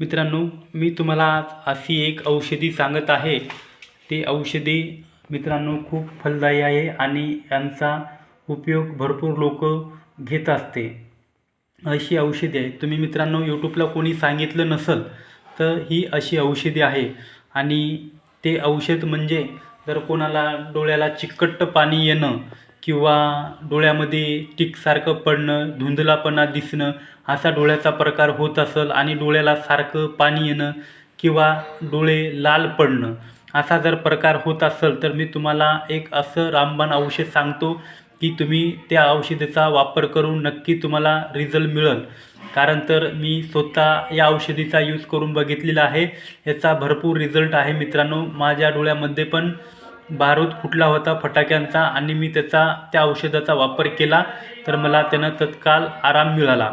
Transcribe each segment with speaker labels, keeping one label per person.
Speaker 1: मित्रांनो मी तुम्हाला आज अशी एक औषधी सांगत आहे. ते औषधी मित्रांनो खूप फलदायी आहे आणि यांचा उपयोग भरपूर लोक घेत असते. अशी औषधी आहे. तुम्ही मित्रांनो यूट्यूबला कोणी सांगितलं नसेल तर ही अशी औषधी आहे. आणि ते औषध म्हणजे जर कोणाला डोळ्याला चिकट पाणी येणं किंवा डोळ्यामध्ये टिकसारखं पडणं धुंदलापणा दिसणं असा डोळ्याचा प्रकार होत असेल आणि डोळ्याला सारखं पाणी येणं किंवा डोळे लाल पडणं असा जर प्रकार होत असेल तर मी तुम्हाला एक असं रामबाण औषध सांगतो की तुम्ही त्या औषधाचा वापर करून नक्की तुम्हाला रिझल्ट मिळेल. कारण तर मी स्वतः या औषधीचा यूज करून बघितलेला आहे. याचा भरपूर रिझल्ट आहे मित्रांनो. माझ्या डोळ्यामध्ये पण बारूद फुटला होता फटाक्यांचा आणि मी त्याचा त्या औषधाचा वापर केला तर मला त्यानं तत्काळ आराम मिळाला.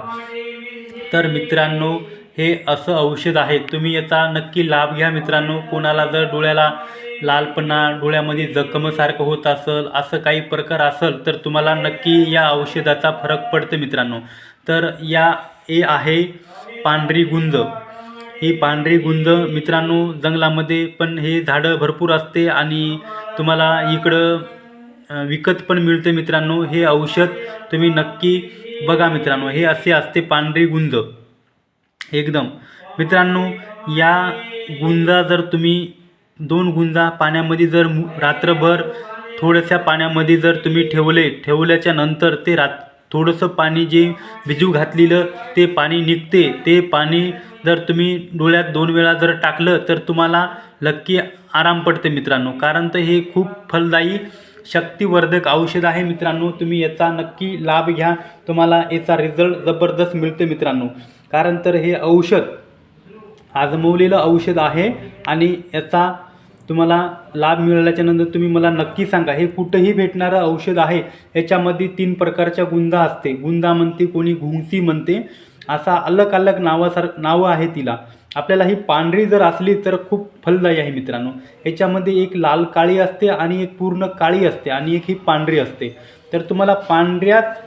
Speaker 1: तर मित्रांनो हे असं औषध आहे. तुम्ही याचा नक्की लाभ घ्या मित्रांनो. कोणाला जर डोळ्याला लालपणा डोळ्यामध्ये जखमसारखं होत असेल असं काही प्रकार असेल तर तुम्हाला नक्की या औषधाचा फरक पडतो मित्रांनो. तर या हे आहे पांढरी गुंज. ही पांढरी गुंज मित्रांनो जंगलामध्ये पण हे झाडं भरपूर असते आणि तुम्हाला इकडं विकत पण मिळते मित्रांनो. हे औषध तुम्ही नक्की बघा मित्रांनो. हे असे असते पांढरी गुंज. एकदम. मित्रांनो या गुंजा जर तुम्ही दोन गुंजा पाण्यामध्ये जर मु रात्रभर थोड्याशा पाण्यामध्ये जर तुम्ही ठेवले ठेवल्याच्या नंतर ते रात थोडंसं पाणी जे भिजू घातलेलं ते पाणी निघते. ते पाणी जर तुम्ही डोळ्यात दोन वेळा जर टाकलं तर तुम्हाला नक्की आराम पडते मित्रांनो. कारण तर हे खूप फलदायी शक्तिवर्धक औषध आहे मित्रांनो. तुम्ही याचा नक्की लाभ घ्या. तुम्हाला याचा रिझल्ट जबरदस्त मिळते मित्रांनो. कारण तर हे औषध आजमवलेलं औषध आहे आणि याचा तुम्हाला लाभ मिळाल्याच्यानंतर तुम्ही मला नक्की सांगा हे कुठंही भेटणारं औषध आहे याच्यामध्ये तीन प्रकारच्या गुंदा असते. गुंदा म्हणते कोणी घुंगसी म्हणते असा अलग अलग नावासार नावं आहे तिला. आपल्याला ही पांढरी जर असली तर खूप फलदायी आहे मित्रांनो. याच्यामध्ये एक लाल काळी असते आणि एक पूर्ण काळी असते आणि एक ही पांढरी असते. तर तुम्हाला पांढऱ्याच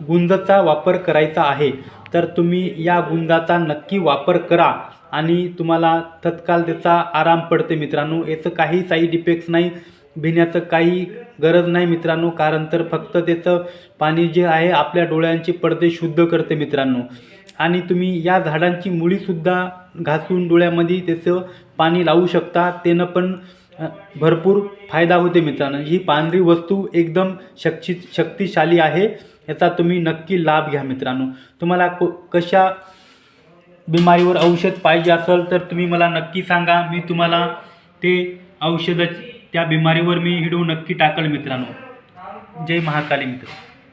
Speaker 1: गुंजाचा वापर करायचा आहे तर तुम्ही या गुंजाचा नक्की वापर करा. आणि तुम्हाला तत्काळ त्याचा आराम पडते मित्रांनो. याचं काही साईड इफेक्ट्स नाही भिण्याचं काही गरज नाही मित्रांनो कारण तर फक्त त्याचं पाणी जे आहे आपल्या डोळ्यांचे पडदे शुद्ध करते मित्रांनो. आणि तुम्ही या झाडांची मुळीसुद्धा घासून डोळ्यामध्ये त्याचं पाणी लावू शकता. त्यानं पण भरपूर फायदा होते मित्रांनो. ही पांढरी वस्तू एकदम शक्ती शक्तिशाली आहे. याचा तुम्ही नक्की लाभ घ्या मित्रांनो. तुम्हाला को कशा बिमारीवर औषध पाहिजे असेल तर तुम्ही मला नक्की सांगा. मी तुम्हाला ते औषध त्या बिमारीवर मी हिडू नक्की टाकल मित्रांनो. जय महाकाली मित्र.